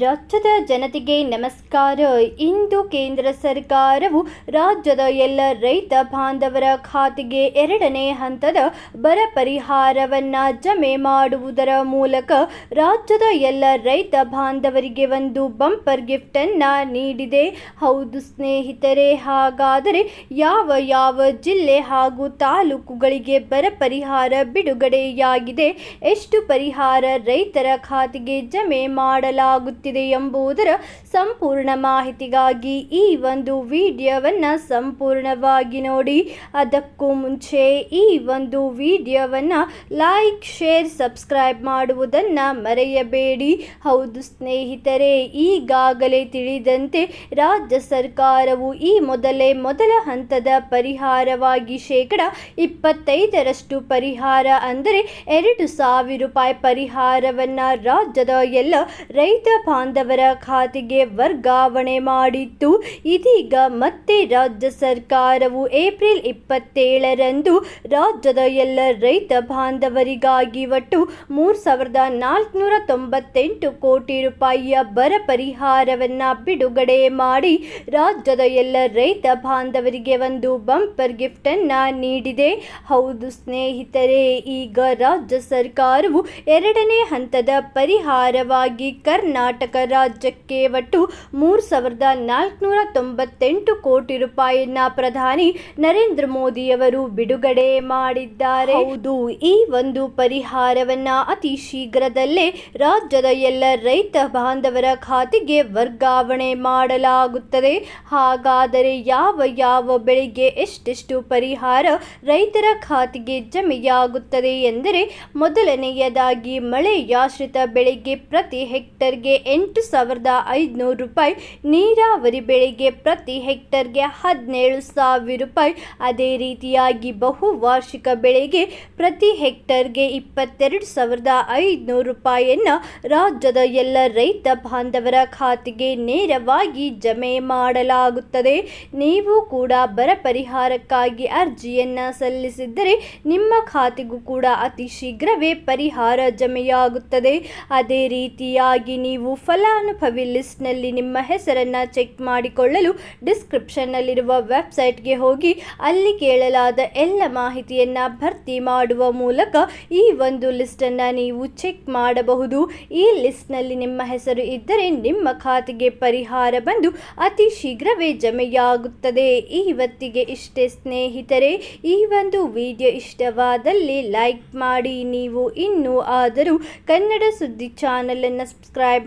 ರಾಜ್ಯದ ಜನತೆಗೆ ನಮಸ್ಕಾರ. ಇಂದು ಕೇಂದ್ರ ಸರ್ಕಾರವು ರಾಜ್ಯದ ಎಲ್ಲ ರೈತ ಬಾಂಧವರ ಖಾತೆಗೆ ಎರಡನೇ ಹಂತದ ಬರ ಪರಿಹಾರವನ್ನು ಜಮೆ ಮಾಡುವುದರ ಮೂಲಕ ರಾಜ್ಯದ ಎಲ್ಲ ರೈತ ಬಾಂಧವರಿಗೆ ಒಂದು ಬಂಪರ್ ಗಿಫ್ಟನ್ನು ನೀಡಿದೆ. ಹೌದು ಸ್ನೇಹಿತರೆ, ಹಾಗಾದರೆ ಯಾವ ಯಾವ ಜಿಲ್ಲೆ ಹಾಗೂ ತಾಲೂಕುಗಳಿಗೆ ಬರ ಪರಿಹಾರ ಬಿಡುಗಡೆಯಾಗಿದೆ? ಎಷ್ಟು ಪರಿಹಾರ ರೈತರ ಖಾತೆಗೆ ಜಮೆ ಮಾಡಲಾಗುತ್ತಿದೆ? ಎಂಬುದರ ಸಂಪೂರ್ಣ ಮಾಹಿತಿಗಾಗಿ ಈ ಒಂದು ವಿಡಿಯೋವನ್ನು ಸಂಪೂರ್ಣವಾಗಿ ನೋಡಿ. ಅದಕ್ಕೂ ಮುಂಚೆ ಈ ಒಂದು ವಿಡಿಯೋವನ್ನು ಲೈಕ್, ಶೇರ್, ಸಬ್ಸ್ಕ್ರೈಬ್ ಮಾಡುವುದನ್ನು ಮರೆಯಬೇಡಿ. ಹೌದು ಸ್ನೇಹಿತರೆ, ಈಗಾಗಲೇ ತಿಳಿದಂತೆ ರಾಜ್ಯ ಸರ್ಕಾರವು ಈ ಮೊದಲೇ ಮೊದಲ ಹಂತದ ಪರಿಹಾರವಾಗಿ ಶೇಕಡ ಇಪ್ಪತ್ತೈದರಷ್ಟು ಪರಿಹಾರ, ಅಂದರೆ ಎರಡು ಸಾವಿರ ರೂಪಾಯಿ ಪರಿಹಾರವನ್ನು ರಾಜ್ಯದ ಎಲ್ಲ ರೈತ ಬಾಂಧವರ ಖಾತೆಗೆ ವರ್ಗಾವಣೆ ಮಾಡಿತ್ತು. ಇದೀಗ ಮತ್ತೆ ರಾಜ್ಯ ಸರ್ಕಾರವು ಏಪ್ರಿಲ್ ಇಪ್ಪತ್ತೇಳರಂದು ರಾಜ್ಯದ ಎಲ್ಲ ರೈತ ಬಾಂಧವರಿಗಾಗಿ ಒಟ್ಟು ಮೂರು ಸಾವಿರದ ನಾಲ್ಕುನೂರ ತೊಂಬತ್ತೆಂಟು ಕೋಟಿ ರೂಪಾಯಿಯ ಬರ ಪರಿಹಾರವನ್ನು ಬಿಡುಗಡೆ ಮಾಡಿ ರಾಜ್ಯದ ಎಲ್ಲ ರೈತ ಬಾಂಧವರಿಗೆ ಒಂದು ಬಂಪರ್ ಗಿಫ್ಟನ್ನು ನೀಡಿದೆ. ಹೌದು ಸ್ನೇಹಿತರೆ, ಈಗ ರಾಜ್ಯ ಸರ್ಕಾರವು ಎರಡನೇ ಹಂತದ ಪರಿಹಾರವಾಗಿ ಕರ್ನಾಟಕ ರಾಜ್ಯಕ್ಕೆ ಒಟ್ಟು ಮೂರು ಸಾವಿರದ ನಾಲ್ಕುನೂರ ತೊಂಬತ್ತೆಂಟು ಕೋಟಿ ರೂಪಾಯಿಯನ್ನ ಪ್ರಧಾನಿ ನರೇಂದ್ರ ಮೋದಿಯವರು ಬಿಡುಗಡೆ ಮಾಡಿದ್ದಾರೆ. ಹೌದು. ಈ ಒಂದು ಪರಿಹಾರವನ್ನ ಅತಿ ಶೀಘ್ರದಲ್ಲೇ ರಾಜ್ಯದ ಎಲ್ಲ ರೈತ ಬಾಂಧವರ ಖಾತೆಗೆ ವರ್ಗಾವಣೆ ಮಾಡಲಾಗುತ್ತದೆ. ಹಾಗಾದರೆ ಯಾವ ಯಾವ ಬೆಳೆಗೆ ಎಷ್ಟೆಷ್ಟು ಪರಿಹಾರ ರೈತರ ಖಾತೆಗೆ ಜಮೆಯಾಗುತ್ತದೆ ಎಂದರೆ ಮೊದಲನೆಯದಾಗಿ ಮಳೆಯಾಶ್ರಿತ ಬೆಳೆಗೆ ಪ್ರತಿ ಹೆಕ್ಟರ್ಗೆ ಎಂಟು ಸಾವಿರದ ಐದುನೂರು ರೂಪಾಯಿ. ನೀರಾವರಿ ಬೆಳೆಗೆ ಪ್ರತಿ ಹೆಕ್ಟರ್ಗೆ ಹದಿನೇಳು ಸಾವಿರ ರೂಪಾಯಿ. ಅದೇ ರೀತಿಯಾಗಿ ಬಹುವಾರ್ಷಿಕ ಬೆಳೆಗೆ ಪ್ರತಿ ಹೆಕ್ಟರ್ಗೆ ಇಪ್ಪತ್ತೆರಡು ಸಾವಿರದ ಐದುನೂರು ರೂಪಾಯಿಯನ್ನು ರಾಜ್ಯದ ಎಲ್ಲ ರೈತ ಬಾಂಧವರ ಖಾತೆಗೆ ನೇರವಾಗಿ ಜಮೆ ಮಾಡಲಾಗುತ್ತದೆ. ನೀವು ಕೂಡ ಬರ ಪರಿಹಾರಕ್ಕಾಗಿ ಅರ್ಜಿಯನ್ನು ಸಲ್ಲಿಸಿದ್ದರೆ ನಿಮ್ಮ ಖಾತೆಗೂ ಕೂಡ ಅತಿ ಶೀಘ್ರವೇ ಪರಿಹಾರ ಜಮೆಯಾಗುತ್ತದೆ. ಅದೇ ರೀತಿಯಾಗಿ ನೀವು ಫಲಾನುಭವಿ ಲಿಸ್ಟ್ನಲ್ಲಿ ನಿಮ್ಮ ಹೆಸರನ್ನು ಚೆಕ್ ಮಾಡಿಕೊಳ್ಳಲು ಡಿಸ್ಕ್ರಿಪ್ಷನ್ನಲ್ಲಿರುವ ವೆಬ್ಸೈಟ್ಗೆ ಹೋಗಿ ಅಲ್ಲಿ ಕೇಳಲಾದ ಎಲ್ಲ ಮಾಹಿತಿಯನ್ನು ಭರ್ತಿ ಮಾಡುವ ಮೂಲಕ ಈ ಒಂದು ಲಿಸ್ಟನ್ನು ನೀವು ಚೆಕ್ ಮಾಡಬಹುದು. ಈ ಲಿಸ್ಟ್ನಲ್ಲಿ ನಿಮ್ಮ ಹೆಸರು ಇದ್ದರೆ ನಿಮ್ಮ ಖಾತೆಗೆ ಪರಿಹಾರ ಬಂದು ಅತಿ ಶೀಘ್ರವೇ ಜಮೆಯಾಗುತ್ತದೆ. ಇವತ್ತಿಗೆ ಇಷ್ಟೇ ಸ್ನೇಹಿತರೆ, ಈ ಒಂದು ವಿಡಿಯೋ ಇಷ್ಟವಾದಲ್ಲಿ ಲೈಕ್ ಮಾಡಿ. ನೀವು ಇನ್ನೂ ಆದರೂ ಕನ್ನಡ ಸುದ್ದಿ ಚಾನಲನ್ನು ಸಬ್ಸ್ಕ್ರೈಬ್